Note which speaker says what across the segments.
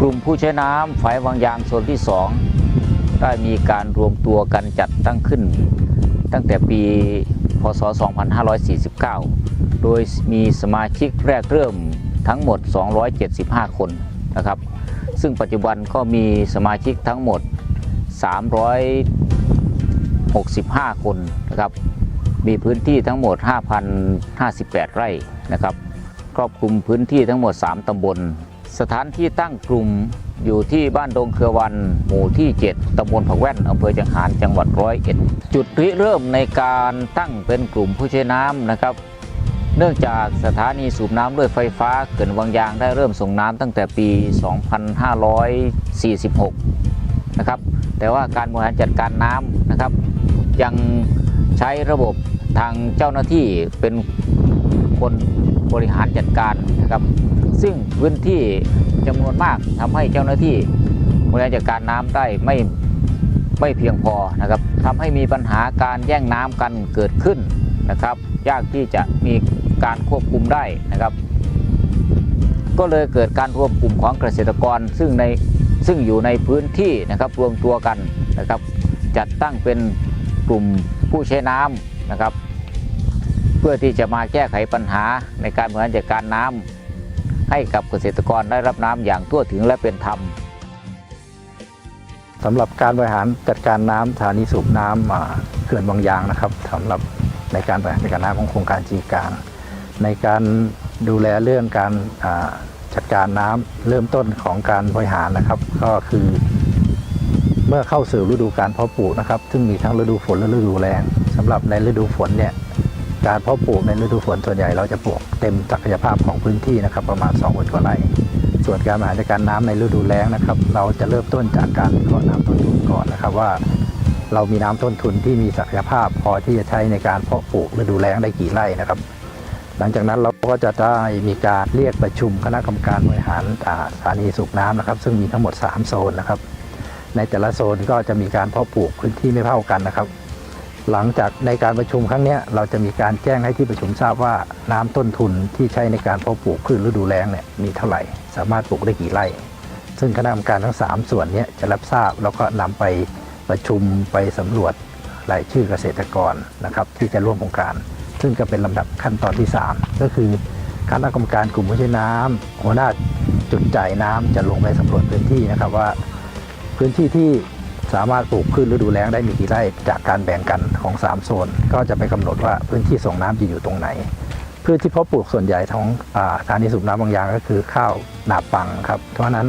Speaker 1: กลุ่มผู้ใช้น้ำฝายวังยางโซนที่ 2 ได้มีการรวมตัวกันจัดตั้งขึ้น ตั้งแต่ปีพศ 2549 โดยมีสมาชิกแรกเริ่มทั้งหมด 275 คนนะครับ ซึ่งปัจจุบันก็มีสมาชิกทั้งหมด 365 คนนะครับ มีพื้นที่ทั้งหมด 5,058 ไร่นะครับ ครอบคลุมพื้นที่ทั้งหมด 3 ตำบล สถานที่ตั้งกลุ่มอยู่ที่บ้านดงเครือวันหมู่ที่ 7ตำบลผักแว่นอำเภอจังหารจังหวัดร้อยเอ็ดจุดริเริ่มในการตั้งเป็นกลุ่มผู้ใช้น้ำนะครับ เนื่องจากสถานีสูบน้ำด้วยไฟฟ้าเขื่อนวังยางได้เริ่มส่งน้ำตั้งแต่ปี 2546 นะครับ แต่ว่าการบริหารจัดการน้ำนะครับ ยังใช้ระบบทางเจ้าหน้าที่เป็นคนบริหารจัดการนะครับ ซึ่งพื้นที่จำนวนมากทำให้เจ้าหน้าที่บริหารจัดการน้ำได้ไม่ไม่เพียงพอนะครับทำให้มีปัญหาการแย่งน้ำกันเกิดขึ้นนะครับ ยากที่จะมีการควบคุมได้นะครับ ก็เลยเกิดการรวมกลุ่มของเกษตรกรซึ่งในซึ่งอยู่ในพื้นที่นะครับรวมตัวกันนะครับ จัดตั้งเป็นกลุ่มผู้ใช้น้ำนะครับ เพื่อที่จะมาแก้ไขปัญหาในการบริหารจัดการน้ำ ให้กับเกษตรกรได้รับน้ำอย่างทั่วถึงและเป็นธรรม
Speaker 2: สำหรับการบริหารจัดการน้ำสถานีสูบน้ำอ่าเขื่อนบางยางนะครับสำหรับในการบริหารจัดการน้ำของโครงการจีกางในการดูแลเรื่องการจัดการน้ำเริ่มต้นของการบริหารนะครับ ก็คือ เมื่อเข้าสู่ฤดูการเพาะปลูกนะครับ ซึ่งมีทั้งฤดูฝนและฤดูแล้งสำหรับในฤดูฝนเนี่ย การเพาะปลูกในฤดูฝนส่วนใหญ่เราจะปลูกเต็มศักยภาพของพื้นที่นะครับ ประมาณ2องกว่าไร่ส่วนการบริหารจัดการน้ำในฤดูแล้งนะครับ เราจะเริ่มต้นจากการวิเคราะห์น้ำต้นทุนก่อนนะครับว่า เรามีน้ำต้นทุนที่มีศักยภาพ พอที่จะใช้ในการเพาะปลูกฤดูแล้งได้กี่ไร่นะครับ หลังจากนั้นเราก็จะได้มีการเรียกประชุมคณะกรรมการบริหารอ่าสถานีสูบน้ำนะครับ ซึ่งมีทั้งหมด 3 โซนนะครับ ในแต่ละโซนก็จะมีการเพาะปลูกพื้นที่ไม่เท่ากันนะครับ หลังจากในการประชุมครั้งนี้เราจะมีการแจ้งให้ที่ประชุมทราบว่าน้ำต้นทุนที่ใช้ในการเพาะปลูกพืชฤดูแล้งเนี่ยมีเท่าไหร่ สามารถปลูกได้กี่ไร่ ซึ่งคณะกรรมการทั้ง 3 ส่วนนี้จะรับทราบแล้วก็นำไปประชุมไปสำรวจรายชื่อเกษตรกรนะครับที่จะร่วมโครงการ ซึ่งก็เป็นลำดับขั้นตอนที่ 3 ก็คือคณะกรรมการกลุ่มผู้ใช้น้ำหัวหน้าจุดจ่ายน้ำจะลงไปสำรวจพื้นที่นะครับว่า พื้นที่ที่ สามารถปลูกพืชฤดูแล้งได้มีกี่ไร่จากการแบ่งกันของ 3 โซน ก็จะไปกำหนดว่าพื้นที่ส่งน้ำจะอยู่ตรงไหนพืชที่เพาะปลูกส่วนใหญ่ของสถานีสูบน้ำบางอย่างก็คือข้าวหนาปังครับ เพราะนั้น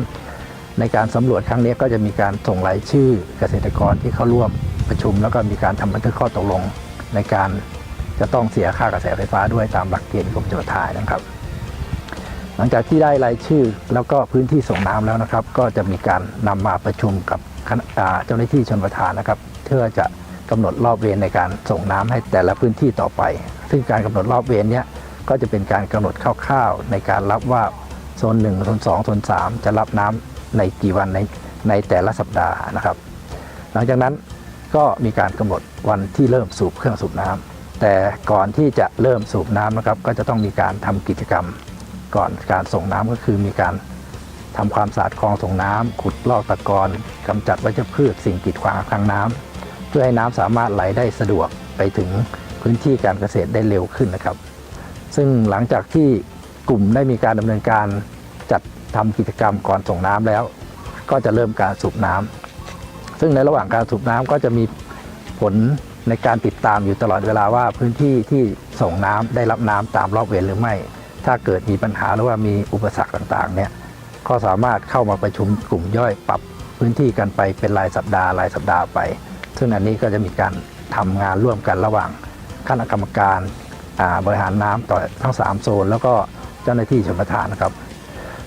Speaker 2: ในการสำรวจครั้งนี้ก็จะมีการส่งรายชื่อเกษตรกรที่เข้าร่วมประชุม แล้วก็มีการทำบันทึกข้อตกลง ในการจะต้องเสียค่ากระแสไฟฟ้าด้วยตามหลักเกณฑ์กรมโยธานะครับ หลังจากที่ได้รายชื่อแล้วก็พื้นที่ส่งน้ำแล้วนะครับ ก็จะมีการนำมาประชุมกับเจ้าหน้าที่ชนประทานนะครับเพื่อจะกำหนดรอบเวรในการส่งน้ำให้แต่ละพื้นที่ต่อไป ซึ่งการกำหนดรอบเวรเนี้ยก็จะเป็นการกำหนดคร่าวๆในการรับว่าโซน1โซน2โซน3 จะรับน้ำในกี่วันในในแต่ละสัปดาห์นะครับ หลังจากนั้นก็มีการกำหนดวันที่เริ่มสูบเครื่องสูบน้ำแต่ก่อนที่จะเริ่มสูบน้ำนะครับ ก็จะต้องมีการทำกิจกรรม ก่อนการส่งน้ำก็คือมีการ ทำความสะอาดคลองส่งน้ำขุดลอกตะกอนกำจัดวัชพืชสิ่งกีดขวางทางน้ำเพื่อให้น้ำสามารถไหลได้สะดวกไปถึงพื้นที่การเกษตรได้เร็วขึ้นนะครับ ซึ่งหลังจากที่กลุ่มได้มีการดำเนินการจัดทำกิจกรรมก่อนส่งน้ำแล้ว ก็จะเริ่มการสูบน้ำซึ่งในระหว่างการสูบน้ำก็จะมีผลในการติดตามอยู่ตลอดเวลาว่าพื้นที่ที่ส่งน้ำได้รับน้ำตามรอบเวรหรือไม่ ถ้าเกิดมีปัญหาหรือว่ามีอุปสรรคต่างๆเนี่ย ก็สามารถเข้ามาประชุมกลุ่มย่อยปรับพื้นที่กันไปเป็นรายสัปดาห์รายสัปดาห์ไป ซึ่งอันนี้ก็จะมีการทำงานร่วมกันระหว่างคณะกรรมการบริหารน้ำต่อทั้ง 3 โซน แล้วก็เจ้าหน้าที่ชลประทานนะครับ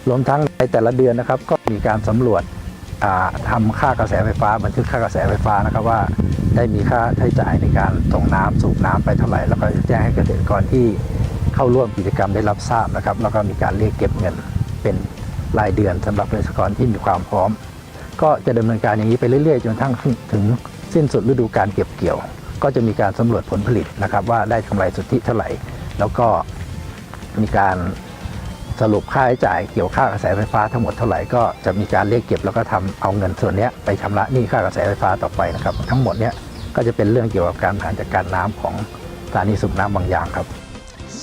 Speaker 2: รวมทั้งในแต่ละเดือนนะครับ ก็มีการสำรวจอ่าทำค่ากระแสไฟฟ้าบันทึกค่ากระแสไฟฟ้านะครับว่าได้มีค่าใช้จ่ายในการส่งน้ำสูบน้ำไปเท่าไหร่ แล้วก็แจ้งให้เกษตรกรที่เข้าร่วมกิจกรรมได้รับทราบนะครับ แล้วก็มีการเรียกเก็บเงินเป็น รายเดือนสำหรับเกษตรกรที่มีความพร้อม ก็จะดำเนินการอย่างนี้ไปเรื่อยๆจนทั้งถึงสิ้นสุดฤดูการเก็บเกี่ยว ก็จะมีการสำรวจผลผลิตนะครับว่าได้กำไรสุทธิเท่าไหร่ แล้วก็มีการสรุปค่าใช้จ่ายเกี่ยวค่ากระแสไฟฟ้าทั้งหมดเท่าไหร่ก็จะมีการเรียกเก็บแล้วก็ทำเอาเงินส่วนนี้ไปชำระหนี้ค่ากระแสไฟฟ้าต่อไปนะครับ ทั้งหมดเนี้ยก็จะเป็นเรื่องเกี่ยวกับการบริหารจัดการน้ำของสถานีสูบน้ำบางอย่างครับ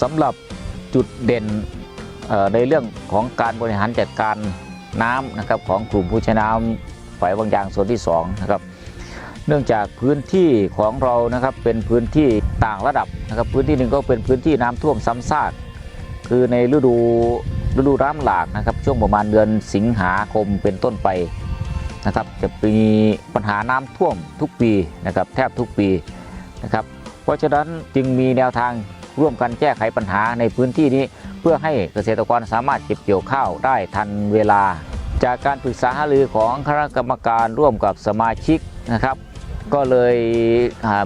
Speaker 1: สำหรับจุดเด่น ในเรื่องของการบริหารจัดการน้ำนะครับของกลุ่มผู้ใช้น้ำฝ่ายบางอย่างส่วนที่2นะครับเนื่องจากพื้นที่ของเรานะครับเป็นพื้นที่ต่างระดับนะครับพื้นที่หนึ่งก็เป็นพื้นที่น้ำท่วมซ้ำซากคือในฤดูฤดูน้ำหลากนะครับช่วงประมาณเดือนสิงหาคมเป็นต้นไปนะครับจะมีปัญหาน้ำท่วมทุกปีนะครับแทบทุกปีนะครับเพราะฉะนั้นจึงมีแนวทางร่วมกันแก้ไขปัญหาในพื้นที่นี้ เพื่อให้เกษตรกรสามารถเก็บเกี่ยวข้าวได้ทันเวลา จากการปรึกษาหารือของคณะกรรมการร่วมกับสมาชิกนะครับ ก็เลย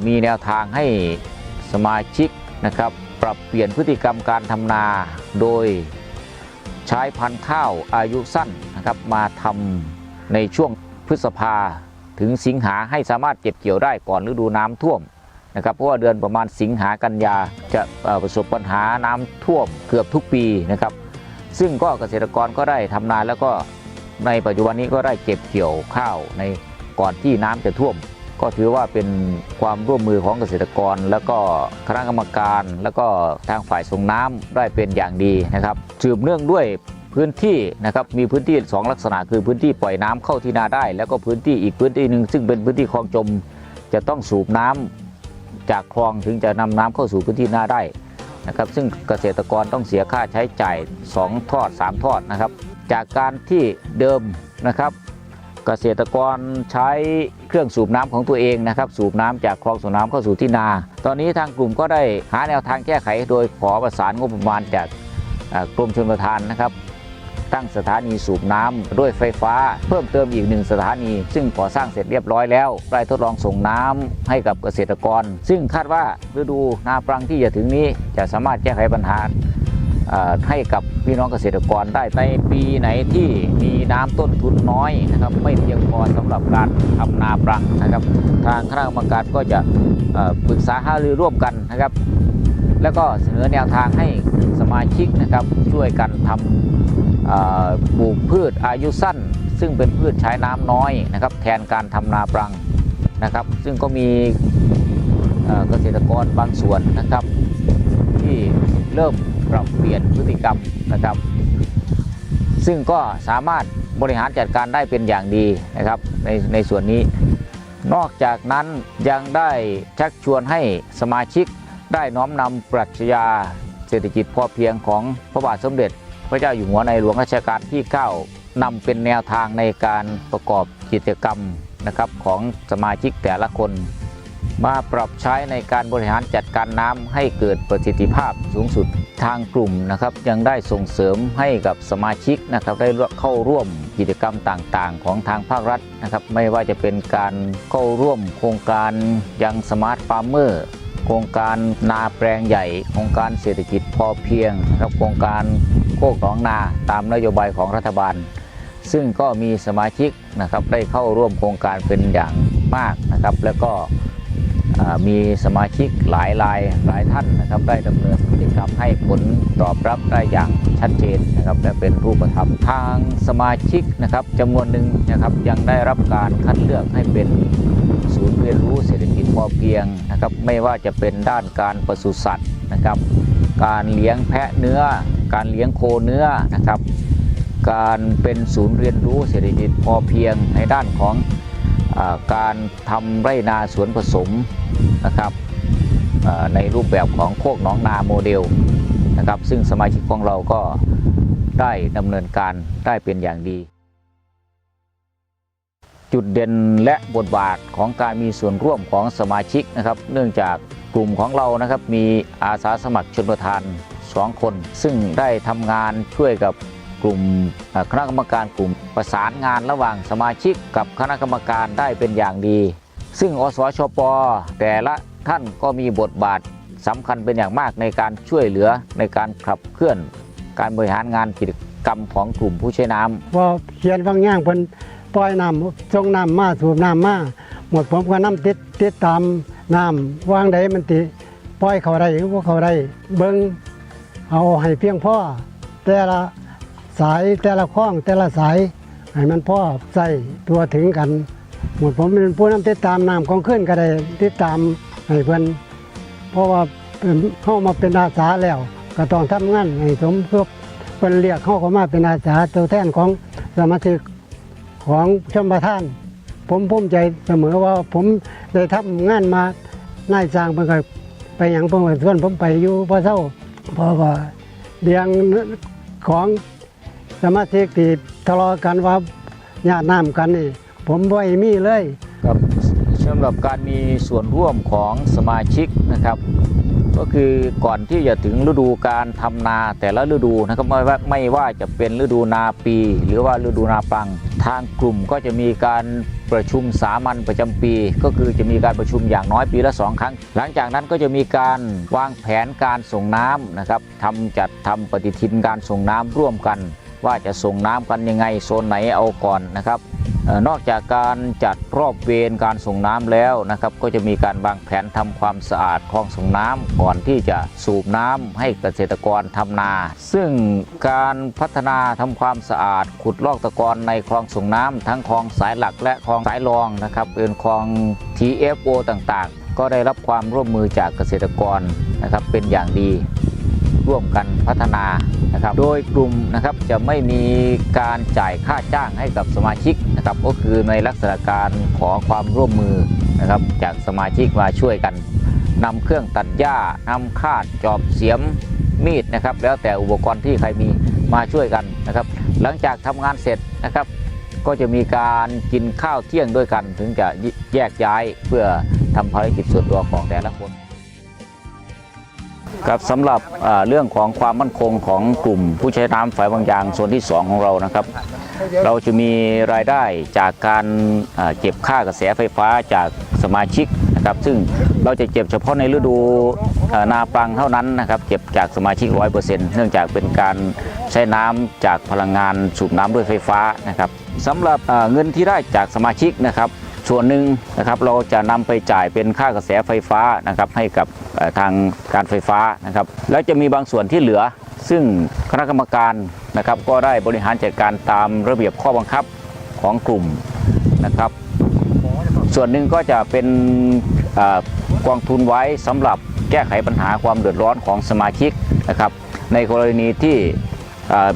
Speaker 1: มีแนวทางให้สมาชิกนะครับ ปรับเปลี่ยนพฤติกรรมการทำนา โดยใช้พันธุ์ข้าวอายุสั้นนะครับมาทำในช่วงพฤษภาถึงสิงหาให้สามารถเก็บเกี่ยวได้ก่อนฤดูน้ำท่วม นะครับเพราะว่าเดือนประมาณสิงหากันยาจะประสบปัญหาน้ำท่วมเกือบทุกปีนะครับ ซึ่งก็เกษตรกรก็ได้ทำนาแล้วก็ในปัจจุบันนี้ก็ได้เก็บเกี่ยวข้าวในก่อนที่น้ำจะท่วม ก็ถือว่าเป็นความร่วมมือของเกษตรกร แล้วก็คณะกรรมการ แล้วก็ทางฝ่ายส่งน้ำได้เป็นอย่างดีนะครับสืบเนื่องด้วยพื้นที่นะครับมีพื้นที่สองลักษณะคือพื้นที่ปล่อยน้ำเข้าที่นาได้ แล้วก็พื้นที่อีกพื้นที่หนึ่งซึ่งเป็นพื้นที่คลองจม จะต้องสูบน้ำ จากคลองถึงจะนำน้ำเข้าสู่พื้นที่นาได้นะครับ ซึ่งเกษตรกรต้องเสียค่าใช้จ่าย2ทอด 3 ทอดนะครับ จากการที่เดิมนะครับ เกษตรกรใช้เครื่องสูบน้ำของตัวเองนะครับ สูบน้ำจากคลองสูบน้ำเข้าสู่ที่นา ตอนนี้ทางกลุ่มก็ได้หาแนวทางแก้ไข โดยขอประสานงบประมาณจากกรมชลประทานนะครับ ตั้งสถานีสูบน้ำด้วยไฟฟ้า เพิ่มเติมอีกหนึ่งสถานี ซึ่งก่อสร้างเสร็จเรียบร้อยแล้วได้ทดลองส่งน้ำให้กับเกษตรกร ซึ่งคาดว่าฤดูนาปรังที่จะถึงนี้จะสามารถแก้ไขปัญหาให้กับพี่น้องเกษตรกรได้ในปีไหนที่มีน้ำต้นทุนน้อยนะครับไม่เพียงพอสำหรับการทำนาปรังนะครับ ทางคณะกรรมการก็จะปรึกษาหารือร่วมกันนะครับ แล้วก็เสนอแนวทางให้สมาชิกนะครับช่วยกันทำเอ่อ ปลูกพืชอายุสั้น ซึ่งเป็นพืชใช้น้ำน้อยนะครับแทนการทำนาปรังนะครับ ซึ่งก็มีเอ่อเกษตรกรบางส่วนนะครับ ที่เริ่มปรับเปลี่ยนพฤติกรรมนะครับ ซึ่งก็สามารถบริหารจัดการได้เป็นอย่างดีนะครับในในส่วนนี้ นอกจากนั้นยังได้ชักชวนให้สมาชิกได้น้อมนำปรัชญาเศรษฐกิจพอเพียงของพระบาทสมเด็จ พระเจ้าอยู่หัวในหลวงรัชกาลที่ 9นำเป็นแนวทางในการประกอบกิจกรรมนะครับของสมาชิกแต่ละคน มาปรับใช้ในการบริหารจัดการน้ำให้เกิดประสิทธิภาพสูงสุดทางกลุ่มนะครับยังได้ส่งเสริมให้กับสมาชิกนะครับได้เข้าร่วมกิจกรรมต่างๆ ของทางภาครัฐนะครับไม่ว่าจะเป็นการเข้าร่วมโครงการยังสมาร์ทฟาร์มเมอร์โครงการนาแปลงใหญ่ โครงการเศรษฐกิจพอเพียงนะครับโครงการ คกหนองนาตามนโยบายของรัฐบาล ซึ่งก็มีสมาชิกนะครับได้เข้าร่วมโครงการเป็นอย่างมากนะครับ แล้วก็มีสมาชิกหลายรายหลายท่านนะครับ ได้ดำเนินกิจกรรมให้ผลตอบรับได้อย่างชัดเจนนะครับและเป็นรูปธรรมทางสมาชิกนะครับจำนวนหนึ่งนะครับยังได้รับการคัดเลือกให้เป็นศูนย์เรียนรู้เศรษฐกิจพอเพียงนะครับ ไม่ว่าจะเป็นด้านการปศุสัตว์นะครับ การเลี้ยงแพะเนื้อ การเลี้ยงโคเนื้อนะครับ การเป็นศูนย์เรียนรู้เศรษฐกิจพอเพียงในด้านของอการทำไร่นาสวนผสมนะครับในรูปแบบของโคกหนองนาโมเดลนะครับ ซึ่งสมาชิกของเราก็ได้ดำเนินการได้เป็นอย่างดี จุดเด่นและบทบาทของการมีส่วนร่วมของสมาชิกนะครับ เนื่องจากกลุ่มของเรานะครับมีอาสาสมัครชนประทาน 2 คน ซึ่งได้ทำงานช่วยกับกลุ่มคณะกรรมการกลุ่มประสานงานระหว่างสมาชิกกับคณะกรรมการได้เป็นอย่างดี ซึ่งอสชปแต่ละท่านก็มีบทบาทสำคัญเป็นอย่างมากในการช่วยเหลือในการขับเคลื่อน การบริหารงานกิจกรรมของกลุ่มผู้ใช้น้ำ
Speaker 3: พอเขียนบางอย่างเพิ่นปล่อยน้ำส่งน้ำมาสูบน้ำมาหมดผมก็น้ำติดติดตามน้ำวางใดมันติปล่อยเขาได้หรือบ่เขาได้เบิ่ง เอาให้เพียงพ่อแต่ละสายแต่ละข้องแต่ละสายให้มันพ่อใส่ตัวถึงกัน หมดผมเป็นผู้นำติดตามน้ำของขึ้นก็ได้ติดตามให้เพิ่นเพราะว่าเข้ามาเป็นอาสาแล้ว ก็ต้องทำงานให้สมทบเพิ่นเรียกเข้าก็มาเป็นอาสาตัวแทนของสมาชิกของชมประทาน ผมภูมิใจเสมอว่าผมได้ทำงานมานายสร้างเพิ่นก็ไปอย่างเพิ่อนก็ส่วนผมไปอยู่พอเศร้า เพราะว่าเดียงของสมาชิกที่ทะเลาะกันว่าญาติน้ำกันนี่ผมบ่ให้มีเลย
Speaker 1: ครับสำหรับการมีส่วนร่วมของสมาชิกนะครับ ก็คือก่อนที่จะถึงฤดูการทำนาแต่ละฤดูนะครับไม่ว่าไม่ว่าจะเป็นฤดูนาปี หรือว่าฤดูนาปัง ทางกลุ่มก็จะมีการประชุมสามัญประจำปี ก็คือจะมีการประชุมอย่างน้อยปีละสองครั้ง หลังจากนั้นก็จะมีการวางแผนการส่งน้ำนะครับทำจัดทำปฏิทินการส่งน้ำร่วมกัน ว่าจะส่งน้ำกันยังไงโซนไหนเอาก่อนนะครับออนอกจากการจัดรอบเวรการส่งน้ำแล้วนะครับ ก็จะมีการวางแผนทำความสะอาดคลองส่งน้ำก่อนที่จะสูบน้ำให้เกษตรกรทำนา ซึ่งการพัฒนาทำความสะอาด ขุดลอกตะกอนในคลองส่งน้ำทั้งคลองสายหลักและคลองสายรองนะครับเป็นคลอง TFO ต่างๆ ก็ได้รับความร่วมมือจากเกษตรกรนะครับเป็นอย่างดี ร่วมกันพัฒนานะครับ โดยกลุ่มนะครับจะไม่มีการจ่ายค่าจ้างให้กับสมาชิกนะครับ ก็คือในลักษณะการขอความร่วมมือนะครับ จากสมาชิกมาช่วยกันนำเครื่องตัดหญ้านำคาดจอบเสียมมีดนะครับ แล้วแต่อุปกรณ์ที่ใครมีมาช่วยกันนะครับ หลังจากทำงานเสร็จนะครับ ก็จะมีการกินข้าวเที่ยงด้วยกัน ถึงจะแยกย้ายเพื่อทำภารกิจส่วนตัวของแต่ละคน ครับสำหรับเรื่องของความมั่นคงของกลุ่มผู้ใช้น้ำฝ่ายบางยางโซนที่ 2 ของเรานะครับ เราจะมีรายได้จากการเก็บค่ากระแสไฟฟ้าจากสมาชิกนะครับ ซึ่งเราจะเก็บเฉพาะในฤดูนาปังเท่านั้นนะครับ เก็บจากสมาชิก 100%เนื่องจากเป็นการใช้น้ำจากพลังงานสูบน้ำด้วยไฟฟ้านะครับสำหรับเงินที่ได้จากสมาชิกนะครับ ส่วนหนึ่งนะครับเราจะนำไปจ่ายเป็นค่ากระแสไฟฟ้านะครับให้กับทางการไฟฟ้านะครับแล้วจะมีบางส่วนที่เหลือ ซึ่งคณะกรรมการนะครับก็ได้บริหารจัดการตามระเบียบข้อบังคับของกลุ่มนะครับ ส่วนหนึ่งก็จะเป็นกองทุนไว้สำหรับแก้ไขปัญหาความเดือดร้อนของสมาชิกนะครับในกรณีที่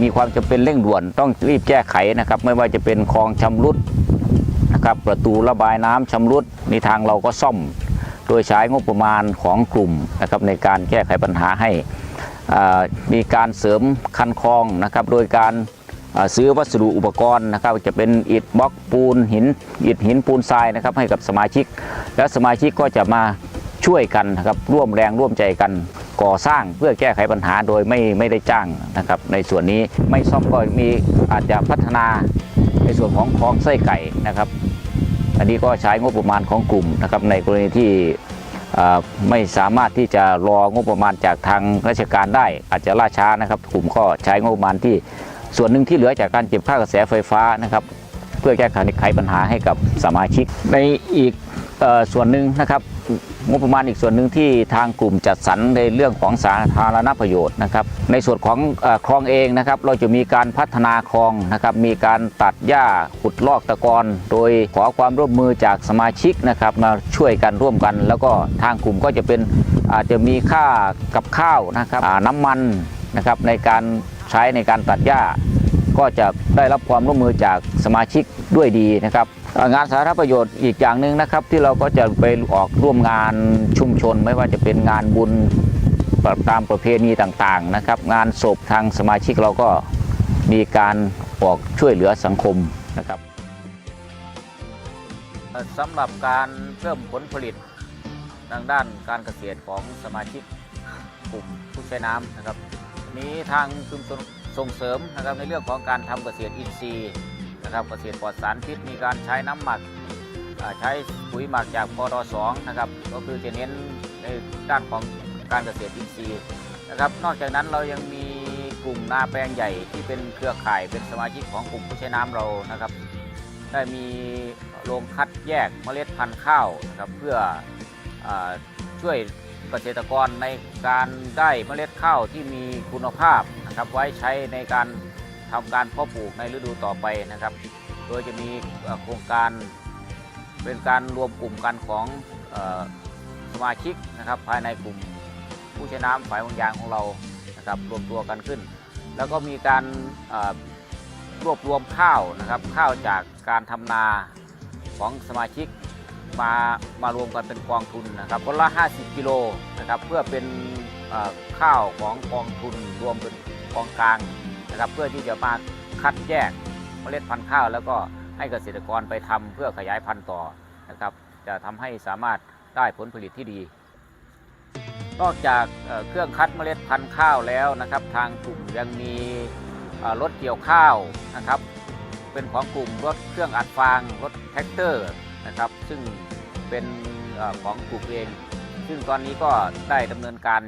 Speaker 1: มีความจำเป็นเร่งด่วนต้องรีบแก้ไขนะครับ ไม่ว่าจะเป็นคลองชำรุด นะครับประตูระบายน้ำชำรุดในทางเราก็ซ่อม โดยใช้งบประมาณของกลุ่มนะครับในการแก้ไขปัญหาให้มีการเสริมคันคลองนะครับโดยการซื้อวัสดุอุปกรณ์นะครับจะเป็นอิฐบล็อกปูนหินอิฐหินปูนทรายนะครับให้กับสมาชิก และสมาชิกก็จะมาช่วยกันนะครับร่วมแรงร่วมใจกันก่อสร้างเพื่อแก้ไขปัญหาโดยไม่ไม่ได้จ้างนะครับในส่วนนี้ไม่ซ่อมก็มีอาจจะพัฒนา ในส่วนของคลองไส้ไก่นะครับ อันนี้ก็ใช้งบประมาณของกลุ่มนะครับในกรณีที่ไม่สามารถที่จะรองบประมาณจากทางราชการได้ อาจจะล่าช้านะครับ กลุ่มก็ใช้งบประมาณที่ส่วนหนึ่งที่เหลือจากการเก็บค่ากระแสไฟฟ้านะครับ เพื่อแก้ไขปัญหาให้กับสมาชิกในอีกออส่วนหนึ่งนะครับ งบประมาณอีกส่วนหนึ่งที่ทางกลุ่มจัดสรรในเรื่องของสาธารณประโยชน์นะครับ ในส่วนของอคลองเองนะครับเราจะมีการพัฒนาคลองนะครับมีการตัดหญ้าขุดลอกตะกอนโดยขอความร่วมมือจากสมาชิกนะครับมาช่วยกันร่วมกัน แล้วก็ทางกลุ่มก็จะเป็นอาจจะมีค่ากับข้าวนะครับน้ำมันนะครับในการใช้ในการตัดหญ้า ก็จะได้รับความร่วมมือจากสมาชิกด้วยดีนะครับ งานสาธารณประโยชน์อีกอย่างหนึ่งนะครับ ที่เราก็จะไปออกร่วมงานชุมชน ไม่ว่าจะเป็นงานบุญตามประเพณีต่างๆนะครับ งานศพทางสมาชิกเราก็มีการออกช่วยเหลือสังคมนะครับสำหรับการเพิ่มผลผลิตทางด้านการเกษตรของสมาชิกกลุ่มผู้ใช้น้ำนะครับ นี้ทางชุมชนส่งเสริมนะครับในเรื่องของการทำเกษตรอินทรีย์ นะครับเกษตรปลอดสารพิษมีการใช้น้ำหมักใช้ปุ๋ยหมักจากพอดสองนะครับก็คือจะเน้นในด้านของการเกษตรอินทรีย์นะครับ นอกจากนั้นเรายังมีกลุ่มนาแปลงใหญ่ที่เป็นเครือข่ายเป็นสมาชิกของกลุ่มผู้ใช้น้ำเรานะครับ ได้มีโรงคัดแยกเมล็ดพันธุ์ข้าวนะครับเพื่ออช่วยเกษตรกรในการได้เมล็ดข้าวที่มีคุณภาพนะครับไว้ใช้ในการ ทำการเพาะปลูกในฤดูต่อไปนะครับ โดยจะมีโครงการเป็นการรวมกลุ่มกันของออสมาชิกนะครับภายในกลุ่มผู้ใช้น้ำฝ่ายบางยางของเรานะครับรวมตัวกันขึ้น แล้วก็มีการรวบรวมข้าวนะครับข้าวจากการทำนาของสมาชิกมามารวมกันเป็นกองทุนนะครับคนละ 50 กิโลนะครับเพื่อเป็นข้าวของกองทุนรวมเป็นกองกลาง นะครับเพื่อที่จะมาคัดแยกเมล็ดพันธุ์ข้าว แล้วก็ให้เกษตรกรไปทำเพื่อขยายพันธุ์ต่อนะครับจะทำให้สามารถได้ผลผลิตที่ดี นอกจากเครื่องคัดเมล็ดพันธุ์ข้าวแล้วนะครับ ทางกลุ่มยังมีรถเกี่ยวข้าวนะครับเป็นของกลุ่มรถเครื่องอัดฟางรถแท็กเตอร์นะครับซึ่งเป็นของกลุ่มเอง ซึ่งตอนนี้ก็ได้ดำเนินการ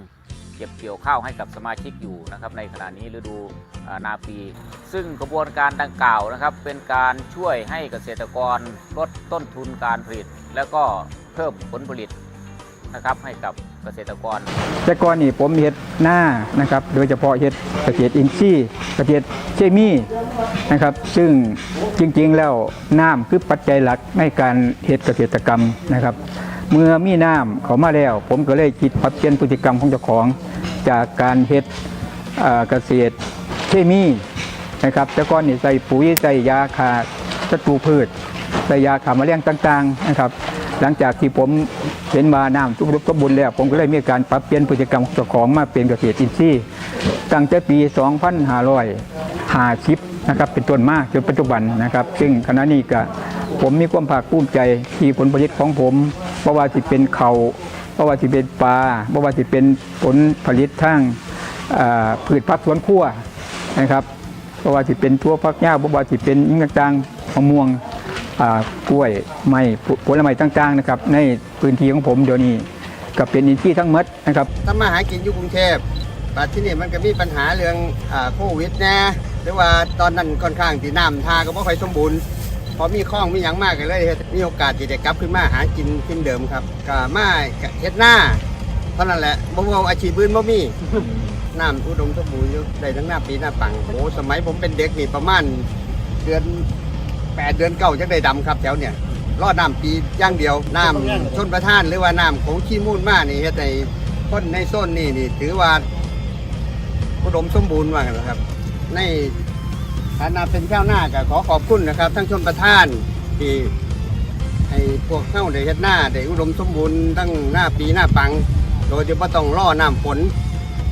Speaker 1: เก็บเกี่ยวข้าวให้กับสมาชิกอยู่นะครับในขณะนี้ฤดูนาปี ซึ่งกระบวนการดังกล่าวนะครับ เป็นการช่วยให้เกษตรกรลดต้นทุนการผลิต แล้วก็เพิ่มผลผลิตนะครับให้กับเกษตรกร
Speaker 4: แต่ก่อนนี่ผมเฮ็ดหน้านะครับ โดยเฉพาะเฮ็ดเกษตรอินทรีย์เกษตรเคมีนะครับ ซึ่งจริงๆแล้วน้ำคือปัจจัยหลักในการเฮ็ดเกษตรกรรมนะครับ เมื่อมีน้ำเข้ามาแล้ว ผมก็เลยคิดปรับเปลี่ยนพฤติกรรมของเจ้าของจากการเฮ็ดเอ่อเกษตรเคมีนะครับแต่ก่อนนี่ใส่ปุ๋ยใส่ยาฆ่าศัตรูพืชใส่ยาฆ่าแมลงต่างๆนะครับ หลังจากที่ผมเห็นมาน้ำทุกรุกบุญแล้ว ผมก็เลยมีการปรับเปลี่ยนพฤติกรรมของเจ้าของมาเป็นเกษตรอินทรีย์ตั้งแต่ปี 2550นะครับเป็นต้นมาจนปัจจุบันนะครับ ซึ่งขณะนี้ก็ผมมีความภาคภูมิใจที่ผลผลิตของผม เพราะว่าสิเป็นเขาเพราะว่าสิเป็นปลาเพราะว่าสิเป็นผลผลิตทั้งพืชผักสวนครัวนะครับเพราะว่าสิเป็นทั่วพักหญ้าเพราะว่าสิเป็นอิหยังต่างๆมะม่วงกล้วยไม้ผลไม้ต่างๆนะครับในพื้นที่ของผมเดี๋ยวนี้ก็เป็นอินทรีย์ทั้งหมดนะครับ
Speaker 5: ทำมาหากินอยู่กรุงเทพแต่ที่นี่มันก็มีปัญหาเรื่องโควิดนะหรือว่าตอนนั้นค่อนข้างที่น้ำทาก็ไม่ค่อยสมบูรณ์ พอมีคลองมีอย่างมากก็เลยเฮ็ดมีโอกาสที่จะกลับขึ้นมาหากินกินเดิมครับก็มาเฮ็ดหน้าเท่านั้นแหละบ่เอาอาชีพอื่นบ่มี น้ำอุดมสมบูรณ์อยู่ได้ทั้งหน้าปีหน้าปังโอ้สมัยผมเป็นเด็กนี่ประมาณเดือนแปดเดือนเก้าจังได้ดำครับแถวเนี่ยรอดน้ำปีอย่างเดียวน้ำชนประทานหรือว่าน้ำของขี้มูลมากนี่เฮ็ดในคนในโซนนี่นี่ถือว่าอุดมสมบูรณ์มากนะครับ ใน ฐานะเป็นแก้วหน้าก็ขอขอบคุณนะครับ ทั้งชนประทานที่ให้พวกเข้าได้เฮ็ดหน้าได้อุดมสมบูรณ์ตั้งหน้าปีหน้าปัง โดยที่ไม่ต้องรอน้ำฝน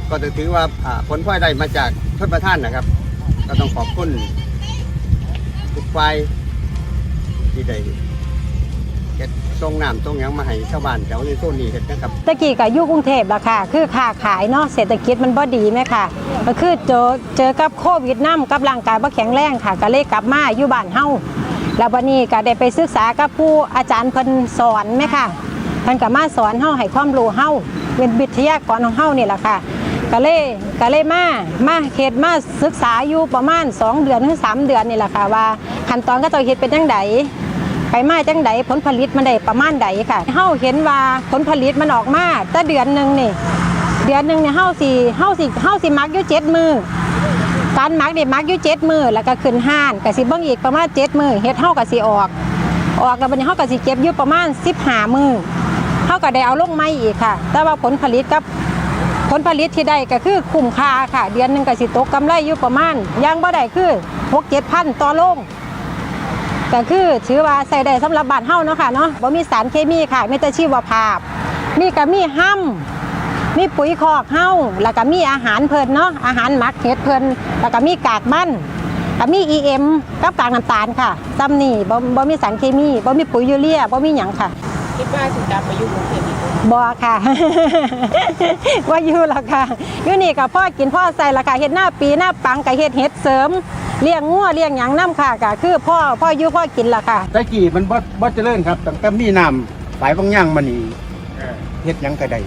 Speaker 5: ก็จะถือว่าอ่าผลพลอยได้มาจากชนประทานนะครับ ก็ต้องขอบคุณทุกฝ่ายที่ได้ เฮ็ดส่งน้ำส่งหยังมาให้ชาวบ้านแถวในโซนนี้เฮ็ดนะครับ
Speaker 6: ตะกี้ก็อยู่กรุงเทพละค่ะ คือค้าขายเนาะเศรษฐกิจมันบ่ดีไหมค่ะ ก็คือเจอเจอกับโควิดน้ำกับร่างกายบ่แข็งแรงค่ะ ก็เลยกลับมาอยู่บ้านเฮาแล้ววันนี้ก็ได้ไปศึกษากับผู้อาจารย์เพิ่นสอนไหมค่ะเพิ่นก็มาสอนเฮาให้ความรู้เฮาเป็นวิทยากรของเฮานี่แหละค่ะก็เลยก็เลยมามาเฮ็ดมาศึกษาอยู่ประมาณ 2 เดือนถึง3 เดือนนี่แหละค่ะว่าขั้นตอนก็ต้องเฮ็ดเป็นจังได ไปมาจังไดผลผลิตมันได้ประมาณใดค่ะเฮาเห็นว่าผลผลิตมันออกมาแต่เดือนหนึ่งนี่เดือนหนึ่งเนี่ยเฮาสิเฮาสิเฮาสิมักอยู่เจ็ดมือการมักเนี่มักอยู่เจ็ดมือแล้วก็ขึ้นห้านก็สิเบิ่งอีกประมาณเจ็ดมือเฮ็ดเฮาก็สิออก ออกแล้วบันี้เฮาก็สิเก็บอยู่ประมาณ15มือเฮาก็ได้เอาลงไม้อีกค่ะ แต่ว่าผลผลิตกับผลผลิตที่ได้ก็คือคุ้มค่าค่ะ เดือนหนึ่งก็สิตกกำไรอยู่ประมาณยังบ่ได้คือ6 7พันต่อโลง ก็คือถือว่าใส่ได้สำหรับบ้านเฮาเนาะค่ะเนาะบ่มีสารเคมีค่ะมีแต่ชีวภาพ มีก็มีห้ำมีปุ๋ยคอกเฮาแล้วก็มีอาหารเพิ่นเนาะอาหารหมักเห็ดเพิ่นแล้วก็มีกากมันก็มี EM กับกากน้ำตาลค่ะซ้ำนี่บ่บ่มีสารเคมีบ่มีปุ๋ยยูเรียบ่มีหยังค่ะ
Speaker 7: คิดว่าสิกลับไปอยู่กรุงเทพอีกบ่
Speaker 6: บ่ค่ะ ว่าอยู่แล้วค่ะอยู่นี่ก็พ่อกินพ่อใส่ละค่ะเฮ็ดหน้าปีหน้าปังก็เฮ็ดเฮ็ดเสริม เลี้ยงงัวเลี้ยงหยังนํค่ะก็คือพ่อพ่ออยู่พ่อกินละค่ะ
Speaker 5: ตะกี้มันบ่บ่เจริญครับตั้งแต่มีน้ำฝายบางย่างมานี่เฮ็ดหยังก็ได้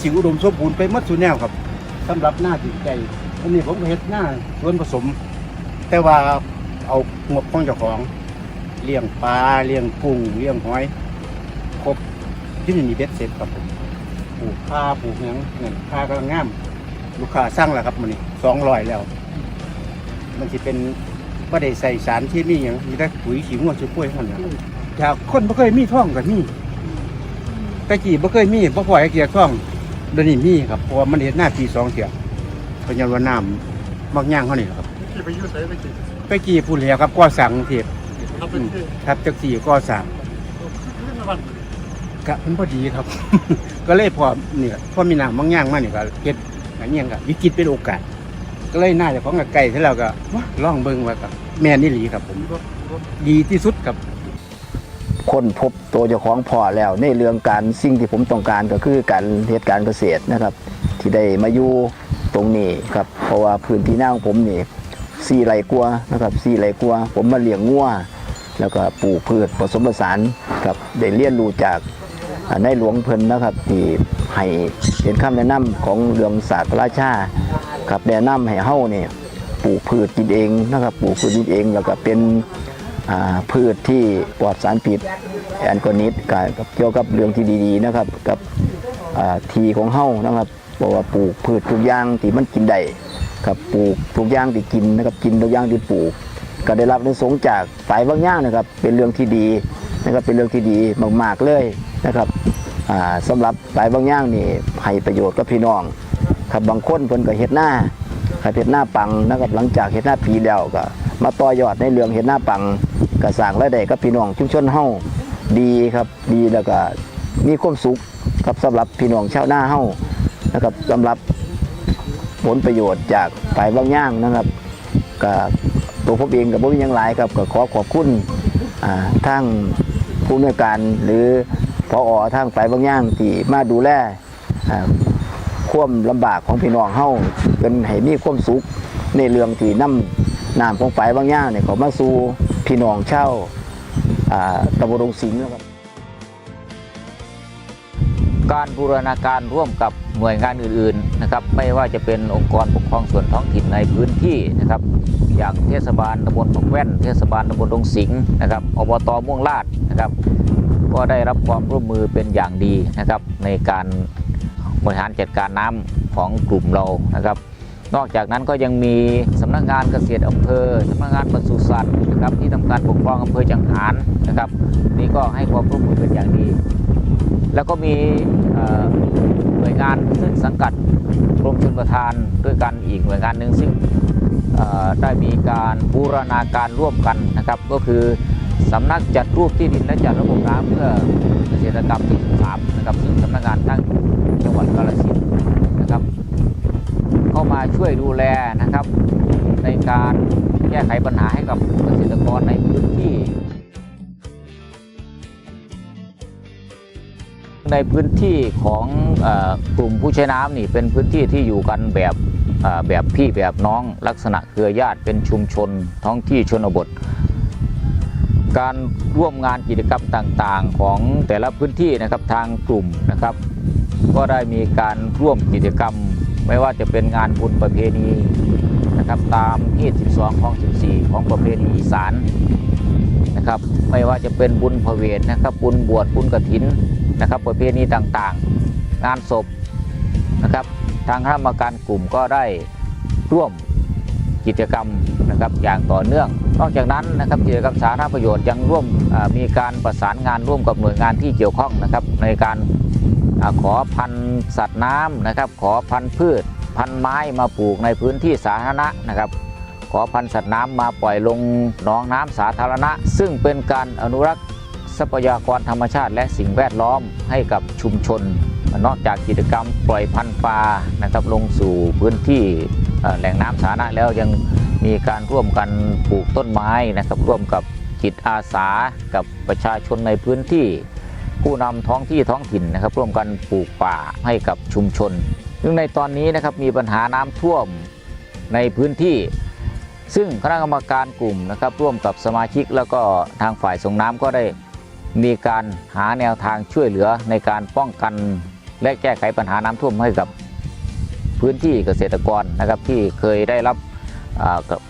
Speaker 5: สิอุดมสมบูรณ์ไปหมดสุแนวครับสำหรับหน้าจิตใจอันนี้ผมก็เฮ็ดหน้าสวนผสม แต่ว่าเอางบของเจ้าของเลี้ยงปลาเลี้ยงกุ้งเลี้ยงหอย ครบที่นี่มีเบ็ดเสร็จครับผมปลูกข้าปลูกหยังเงินข้ากำลังงาม ลูกค้าสั่งแล้วครับมันนี่สองร้อยแล้ว
Speaker 8: มันสิเป็นบ่ได้ใส่สารเคมีหยังมีแต่ปุ๋ยขี้งัวขี้กล้วยเท่านั้นล่ะจากคนบ่เคยมีท่องก็มีแตะกี้บ่เคยมีบ่ปล่อยให้เกียร์ท่องเดี๋ยวนี้มีครับเพราะว่ามันเฮ็ดหน้าปีสองเที่ยเพราะงั้นว่าน้ำมักย่างเฮานี่แหละครับ
Speaker 9: ที่ไปอยุ่ใส่ไปกี่
Speaker 8: ไปกี่พูดแล้วครับก่อสั่งเทพ
Speaker 9: ทำเป็นที่
Speaker 8: ครับจักสี่ก่อสั่ง
Speaker 9: วัน
Speaker 8: กะมันพอดีครับ ก็เลยพอเนี่ยพอมีน้ำบางอย่างมาเนี่ยก็เก็ดอันนี้ก็วิกฤตเป็นโอกาส ก็เลยน่าจะของกับไก่ที่เราก็ว้าลองเบิ่งว่ากับแม่นอี่หลีครับ ผมดีที่สุดครับ
Speaker 10: คนพบตัวเจ้าของพอแล้ว ในเรื่องการสิ่งที่ผมต้องการก็คือการเหตุการเกษตรนะครับ ที่ได้มาอยู่ตรงนี้ครับ เพราะว่าพื้นที่หน้าของผมนี่สี่ไร่กว่านะครับสี่ไร่กว่าผมมาเลี้ยงงัวแล้วก็ปลูกพืชผสมผสานครับได้เรียนรู้จากในหลวงเพิ่นนะครับที่ให้เป็นคำแนะนำของเรื่องศาสตร์พระราชา ครับแนะนำให้เฮาเนี่ยปลูกพืชกินเองนะครับปลูกพืชกินเองแล้วก็เป็นพืชที่ปลอดสารพิษแอนโกนิดกับเกี่ยวกับเรื่องที่ดีๆนะครับกับทีของเฮ้านะครับบอกว่าปลูกพืชทุกอย่างที่มันกินได้ครับปลูกทุกอย่างที่กินนะครับกินทุกอย่างที่ปลูก ก็ได้รับในสงส์จากฝ่ายบางอย่างนะครับ เป็นเรื่องที่ดีนะครับเป็นเรื่องที่ดีมากๆเลยนะครับอ่าสำหรับฝ่ายบางอย่างนี่ให้ประโยชน์กับพี่น้อง ครับบางคนเพิ่นก็เฮ็ดหน้าครับเฮ็ดหน้าปังนะครับหลังจากเฮ็ดหน้าปีแล้วก็ มาต่อยอดในเรื่องเฮ็ดหน้าปังก็สร้างรายได้กับพี่น้องชุมชนเฮาดีครับดีแล้วก็มีความสุขครับสำหรับพี่น้องชาวนาเฮานะครับสำหรับผลประโยชน์จากฝ่ายบางย่างนะครับก็ตัวผมเองกับบ่มีหยังหลายครับก็ขอขอบคุณอ่าทางผู้อำนวยการหรือพออทางฝ่ายบางย่างที่มาดูแลอ่า ความลำบากของพี่น้องเฮาเป็นให้มีความสุขในเรื่องที่นำน้ำของฝ่ายบางอย่างเนี่ยเขามาสู่พี่น้องเช่าอ่าตำบลดงสิงห์นะครับ
Speaker 1: การบูรณาการร่วมกับหน่วยงานอื่นๆนะครับไม่ว่าจะเป็นองค์กรปกครองส่วนท้องถิ่นในพื้นที่นะครับ อย่างเทศบาลตำบลปกแว่น เทศบาลตำบลดงสิงห์นะครับอบตม่วงลาดนะครับ ก็ได้รับความร่วมมือเป็นอย่างดีนะครับในการ บริหารจัดการน้ำของกลุ่มเรานะครับ นอกจากนั้นก็ยังมีสำนักงานเกษตรอำเภอสำนักงานปศุสัตว์นะครับที่ทำการปกครองอำเภอจังหารนะครับ นี่ก็ให้ความร่วมมือเป็นอย่างดี แล้วก็มีหน่วยงานซึ่งสังกัดกรมชลประทานด้วยกันอีกหน่วยงานหนึ่งซึ่งได้มีการบูรณาการร่วมกันนะครับ ก็คือ สำนักจัดรูปที่ดินและจัดระบบน้ำเพื่อเกษตรกรรมที่3นะครับซึ่งสำนักงานตั้งอยู่จังหวัดกาฬสินธุ์นะครับ เข้ามาช่วยดูแลนะครับ ในการแก้ไขปัญหาให้กับเกษตรกรในพื้นที่ ในพื้นที่ของอกลุ่มผู้ใช้น้ำนี่เป็นพื้นที่ที่อยู่กันแบบแบบพี่แบบน้องลักษณะเครือญาติเป็นชุมชนท้องที่ชนบท การร่วมงานกิจกรรมต่างๆ ของแต่ละพื้นที่นะครับทางกลุ่มนะครับ ก็ได้มีการร่วมกิจกรรม ไม่ว่าจะเป็นงานบุญประเพณีนะครับตามที่12ของ 14 ของประเพณีอีสานนะครับไม่ว่าจะเป็นบุญพระเวทนะครับบุญบวชบุญกฐินนะครับ ประเพณีต่างๆ งานศพนะครับทางคณะกรรมการกลุ่มก็ได้ร่วมกิจกรรมนะครับอย่างต่อเนื่อง นอกจากนั้นนะครับกิจกรรมสาธารณประโยชน์ยังร่วมมีการประสานงานร่วมกับหน่วยงานที่เกี่ยวข้องนะครับในการอขอพันธุ์สัตว์น้ำนะครับ ขอพันธุ์พืช พันธุ์ไม้มาปลูกในพื้นที่สาธารณะนะครับ ขอพันธุ์สัตว์น้ำมาปล่อยลงหนองน้ำสาธารณะ ซึ่งเป็นการอนุรักษ์ทรัพยากรธรรมชาติ และสิ่งแวดล้อมให้กับชุมชน นอกจากกิจกรรมปล่อยพันธุ์ปลานะครับลงสู่พื้นที่แหล่งน้ำสาธารณะแล้วยัง มีการร่วมกันปลูกต้นไม้นะครับ ร่วมกับจิตอาสากับประชาชนในพื้นที่ ผู้นำท้องที่ท้องถิ่นนะครับ ร่วมกันปลูกป่าให้กับชุมชน ซึ่งในตอนนี้นะครับมีปัญหาน้ำท่วมในพื้นที่ ซึ่งคณะกรรมการกลุ่มนะครับ ร่วมกับสมาชิกแล้วก็ทางฝ่ายส่งน้ำก็ได้มีการหาแนวทางช่วยเหลือในการป้องกันและแก้ไขปัญหาน้ำท่วมให้กับพื้นที่เกษตรกรนะครับที่เคยได้รับ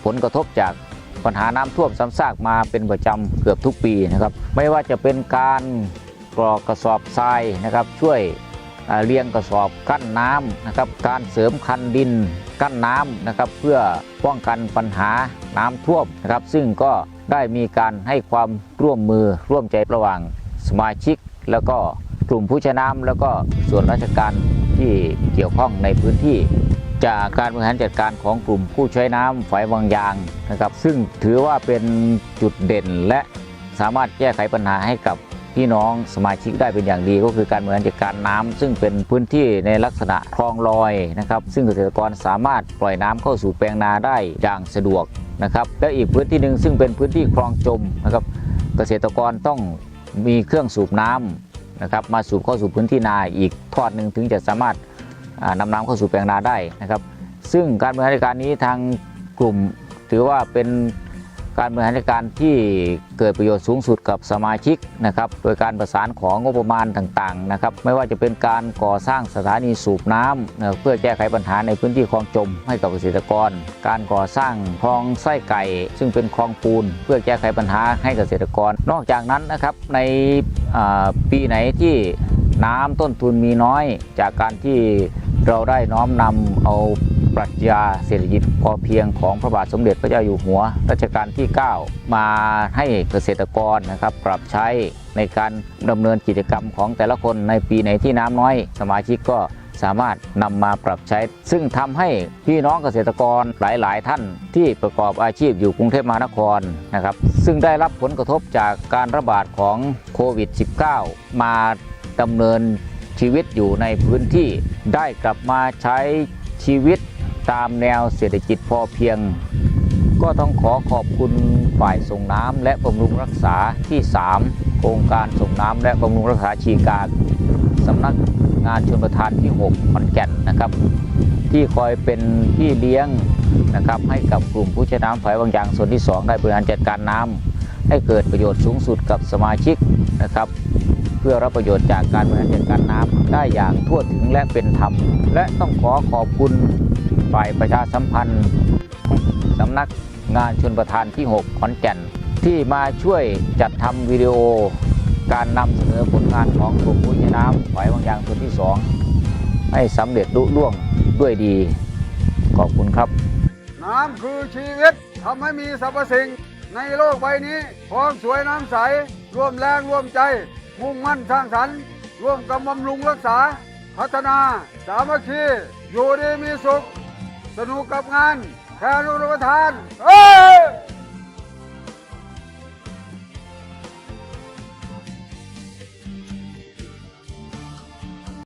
Speaker 1: ผลกระทบจากปัญหาน้ำท่วมซ้ำซากมาเป็นประจำเกือบทุกปีนะครับ ไม่ว่าจะเป็นการกรอกกระสอบทรายนะครับ ช่วยเรียงกระสอบกั้นน้ำนะครับ การเสริมคันดินกั้นน้ำนะครับ เพื่อป้องกันปัญหาน้ำท่วมนะครับ ซึ่งก็ได้มีการให้ความร่วมมือร่วมใจระหว่างสมาชิก แล้วก็กลุ่มผู้ใช้น้ำแล้วก็ส่วนราชการที่เกี่ยวข้องในพื้นที่ จากการบริหารจัดการของกลุ่มผู้ใช้น้ำฝายบางยางนะครับ ซึ่งถือว่าเป็นจุดเด่นและสามารถแก้ไขปัญหาให้กับพี่น้องสมาชิกได้เป็นอย่างดีก็คือการบริหารจัดการน้ำซึ่งเป็นพื้นที่ในลักษณะคลองลอยนะครับ ซึ่งเกษตรกรสามารถปล่อยน้ำเข้าสู่แปลงนาได้อย่างสะดวกนะครับ และอีกพื้นที่หนึ่งซึ่งเป็นพื้นที่คลองจมนะครับเกษตรกรต้องมีเครื่องสูบน้ำนะครับมาสูบเข้าสู่พื้นที่นาอีกทอดหนึ่งถึงจะสามารถ อ่านำน้ำเข้าสู่แปลงนาได้นะครับ ซึ่งการบริหารจัดการนี้ทางกลุ่มถือว่าเป็นการบริหารจัดการที่เกิดประโยชน์สูงสุดกับสมาชิกนะครับ โดยการประสานของงบประมาณต่างๆนะครับ ไม่ว่าจะเป็นการก่อสร้างสถานีสูบน้ำนเพื่อแก้ไขปัญหาในพื้นที่คลองจมให้กับเกษตรกร การก่อสร้างคลองไส้ไก่ ซึ่งเป็นคลองปูน เพื่อแก้ไขปัญหาให้เกษตรกร นอกจากนั้นนะครับในปีไหนที่น้ำต้นทุนมีน้อยจากการที่ เราได้น้อมนำเอาปรัชญาเศรษฐกิจพอเพียงของพระบาทสมเด็จพระเจ้าอยู่หัวรัชกาลที่ 9 มาให้เกษตรกรนะครับปรับใช้ในการดำเนินกิจกรรมของแต่ละคนในปีไหนที่น้ำน้อย สมาชิกก็สามารถนำมาปรับใช้ ซึ่งทำให้พี่น้องเกษตรกรหลาย ๆ ท่านที่ประกอบอาชีพอยู่กรุงเทพมหานครนะครับซึ่งได้รับผลกระทบจากการระบาดของโควิด -19 มาดำเนิน ชีวิตอยู่ในพื้นที่ได้กลับมาใช้ชีวิตตามแนวเศรษฐกิจพอเพียง ก็ต้องขอขอบคุณฝ่ายส่งน้ำและบำรุงรักษาที่ 3 โครงการส่งน้ำและบำรุงรักษาชีการสำนักงานชนประทานที่ 6ขอนแก่นนะครับ ที่คอยเป็นพี่เลี้ยงนะครับให้กับกลุ่มผู้ใช้น้ำฝ่ายบางอย่างส่วนที่ 2 ได้บริหารจัดการน้ำให้เกิดประโยชน์สูงสุดกับสมาชิกนะครับ พื่อรับประโยชน์จากการบริหารจัดการน้ำได้อย่างทั่วถึงและเป็นธรรม และต้องขอขอบคุณฝ่ายประชาสัมพันธ์สำนักงานชนประทานที่ 6 ขอนแก่น ที่มาช่วยจัดทำวิดีโอ การนำเสนอผลงานของกลุ่มผู้ใช้น้ำฝ่ายบางยางส่วนที่ 2 ให้สำเร็จลุล่วงด้วยดี ขอบคุณครับ
Speaker 11: น้ำคือชีวิตทำให้มีสรรพสิ่งในโลกใบนี้ ความสวยน้ำใส ร่วมแรงร่วมใจ มุ่งมั่นสร้างสรรค์ร่วมกันบำรุงรักษา พัฒนา สามัคคีอยู่ดีมีสุข สนุกกับงานแทนรุประทานเอ้